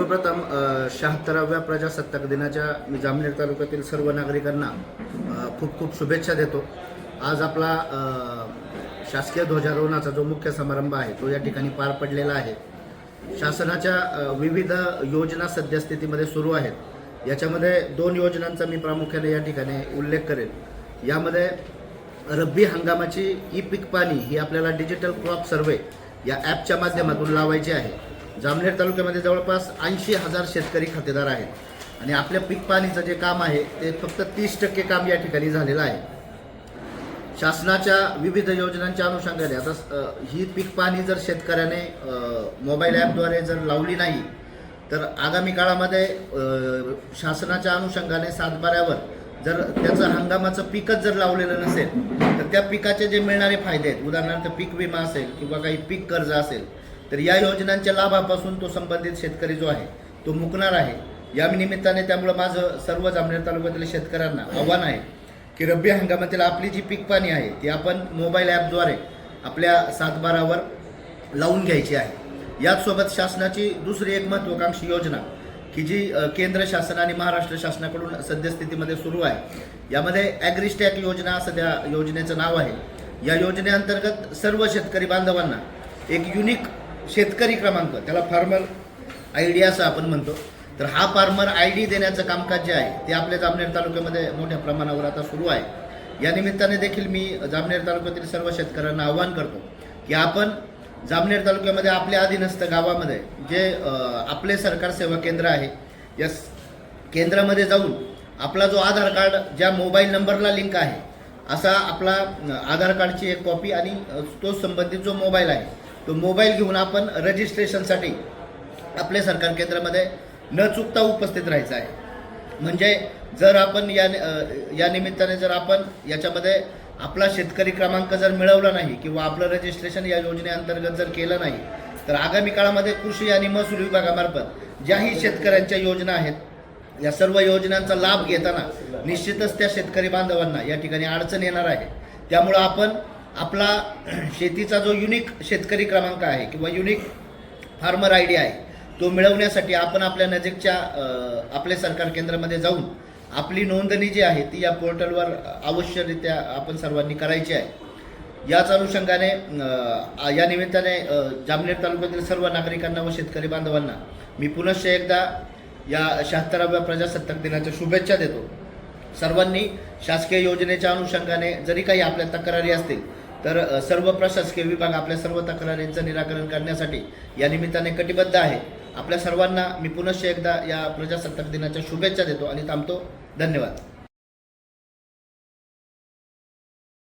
सर्वप्रथम शहात्तराव्या प्रजासत्ताक दिनाच्या मी जामनेर तालुक्यातील सर्व नागरिकांना खूप खूप शुभेच्छा देतो. आज आपला शासकीय ध्वजारोहणाचा जो मुख्य समारंभ आहे तो या ठिकाणी पार पडलेला आहे. शासनाच्या विविध योजना सद्यस्थितीमध्ये सुरू आहेत. याच्यामध्ये दोन योजनांचा मी प्रामुख्याने या ठिकाणी उल्लेख करेन. यामध्ये रब्बी हंगामाची ई पीक पाणी ही आपल्याला डिजिटल क्रॉप सर्वे या ॲपच्या माध्यमातून लावायची आहे. जामनेर तालुक्यामध्ये जवळपास ऐंशी हजार शेतकरी खातेदार आहेत. आणि आपल्या पीक पाणीचं जे काम आहे ते फक्त तीस टक्के काम या ठिकाणी झालेलं आहे. शासनाच्या विविध योजनांच्या अनुषंगाने आता ही पीक पाणी जर शेतकऱ्याने मोबाईल ॲपद्वारे जर लावली नाही तर आगामी काळामध्ये शासनाच्या अनुषंगाने सातबाऱ्यावर जर त्याचं हंगामाचं पीकच जर लावलेलं नसेल तर त्या पिकाचे जे मिळणारे फायदे आहेत उदाहरणार्थ पीक विमा असेल किंवा काही पीक कर्ज असेल तर या योजनांच्या लाभापासून तो संबंधित शेतकरी जो आहे तो मुकणार आहे. या निमित्ताने त्यामुळं माझं सर्व जामनेर तालुक्यातील शेतकऱ्यांना आव्हान आहे की रब्बी हंगामातील आपली जी पीक पाणी आहे ती आपण मोबाईल ॲपद्वारे आपल्या सातबारावर लावून घ्यायची आहे. याचसोबत शासनाची दुसरी एक महत्त्वाकांक्षी योजना की जी केंद्र शासन आणि महाराष्ट्र शासनाकडून सद्यस्थितीमध्ये सुरू आहे. यामध्ये ॲग्रिस्टॅक योजना असं त्या योजनेचं नाव आहे. या योजनेअंतर्गत सर्व शेतकरी बांधवांना एक युनिक शेतकरी क्रमांक त्याला फार्मर आय डी असं आपण म्हणतो. तर हा फार्मर आय डी देण्याचं कामकाज जे आहे ते आपल्या जामनेर तालुक्यामध्ये मोठ्या प्रमाणावर आता सुरू आहे. या निमित्ताने देखील मी जामनेर तालुक्यातील सर्व शेतकऱ्यांना आवाहन करतो की आपण जामनेर तालुक्यामध्ये आपल्या अधीनस्थ गावामध्ये जे आपले सरकार सेवा केंद्र आहे या केंद्रामध्ये जाऊन आपला जो आधार कार्ड ज्या मोबाईल नंबरला लिंक आहे असा आपला आधार कार्डची एक कॉपी आणि तो संबंधित जो मोबाईल आहे तो मोबाईल घेऊन आपण रजिस्ट्रेशनसाठी आपल्या सरकार केंद्रामध्ये न चुकता उपस्थित राहायचं आहे. म्हणजे जर आपण या या निमित्ताने जर आपण याच्यामध्ये आपला शेतकरी क्रमांक जर मिळवला नाही किंवा आपलं रजिस्ट्रेशन या योजनेअंतर्गत जर केलं नाही तर आगामी काळामध्ये कृषी आणि महसूल विभागामार्फत ज्याही शेतकऱ्यांच्या योजना आहेत या सर्व योजनांचा लाभ घेताना निश्चितच त्या शेतकरी बांधवांना या ठिकाणी अडचण येणार आहे. त्यामुळं आपण आपला शेतीचा जो युनिक शेतकरी क्रमांक आहे किंवा युनिक फार्मर आय डी आहे तो मिळवण्यासाठी आपण आपल्या नजीकच्या आपले आपल्या सरकार केंद्रामध्ये जाऊन आपली नोंदणी जी आहे ती या पोर्टलवर अवश्यरित्या आपण सर्वांनी करायची आहे. याच अनुषंगाने या निमित्ताने जामनेर तालुक्यातील सर्व नागरिकांना व शेतकरी बांधवांना मी पुनश्च एकदा या शहात्तराव्या प्रजासत्ताक दिनाच्या शुभेच्छा देतो. सर्वांनी शासकीय योजनेच्या अनुषंगाने जरी काही आपल्या तक्रारी असतील तर सर्व प्रशासकीय विभाग आपल्या सर्व तक्रारींचं निराकरण करण्यासाठी या निमित्ताने कटिबद्ध आहे. आपल्या सर्वांना मी पुनश्च एकदा या प्रजासत्ताक दिनाच्या शुभेच्छा देतो आणि थांबतो. धन्यवाद.